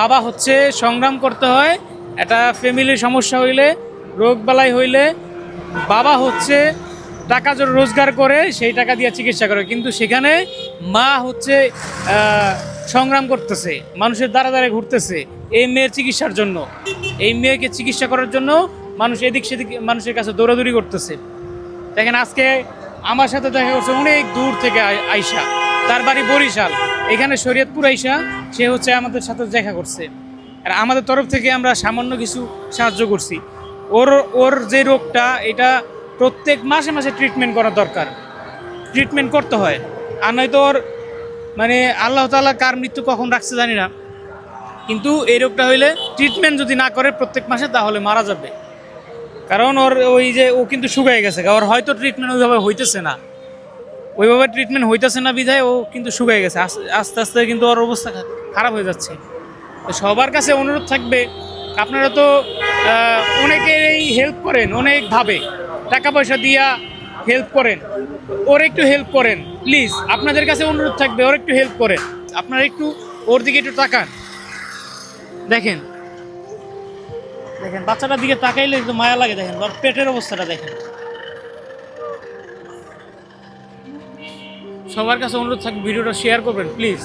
বাবা হচ্ছে সংগ্রাম করতে হয়, একটা ফ্যামিলির সমস্যা হইলে, রোগ বালাই হইলে, বাবা হচ্ছে টাকা জোর রোজগার করে, সেই টাকা দিয়ে চিকিৎসা করে। কিন্তু সেখানে মা হচ্ছে সংগ্রাম করতেছে, মানুষের দ্বারা দ্বারা ঘুরতেছে, এই মেয়ের চিকিৎসার জন্য। এই মেয়েকে চিকিৎসা করার জন্য মানুষ এদিক সেদিক, মানুষের কাছে দৌড়াদৌড়ি করতেছে। দেখেন আজকে আমার সাথে দেখা করছে অনেক দূর থেকে আই- আইসা তার বাড়ি বরিশাল। এখানে শরীয়তপুর আইসা সে হচ্ছে আমাদের সাথে দেখা করছে। আর আমাদের তরফ থেকে আমরা সামান্য কিছু সাহায্য করছি। ওর ওর যে রোগটা, এটা প্রত্যেক মাসে মাসে ট্রিটমেন্ট করা দরকার। ট্রিটমেন্ট করতে হয়। আর নয়তো ওর মানে আল্লাহ তাআলা কার মৃত্যু কখন রাখছে জানি না। কিন্তু এই রোগটা হইলে ট্রিটমেন্ট যদি না করে প্রত্যেক মাসে, তাহলে মারা যাবে। কারণ ওর ওই যে ও কিন্তু শুকায় গেছে। ওর হয়তো ট্রিটমেন্ট ওইভাবে হইতেছে না। ওইভাবে ট্রিটমেন্ট হইতেছে না বিধায় ও কিন্তু শুকায় গেছে। আস্তে আস্তে কিন্তু ওর অবস্থা খারাপ হয়ে যাচ্ছে। সবার কাছে অনুরোধ থাকবে আপনারা তো আহ, অনেকেরই হেল্প করেন অনেকভাবে টাকা পয়সা দিয়া হেল্প করেন। ওর একটু হেল্প করেন প্লিজ আপনাদের কাছে অনুরোধ থাকবে ওর একটু হেল্প করেন। আপনারা একটু ওর দিকে একটু তাকান। দেখেন। দেখেন বাচ্চাটার দিকে তাকাইলে একটু মায়া লাগে দেখেন। ওর পেটের অবস্থাটা দেখেন। সবার কাছে অনুরোধ থাকবে ভিডিওটা শেয়ার করবেন প্লিজ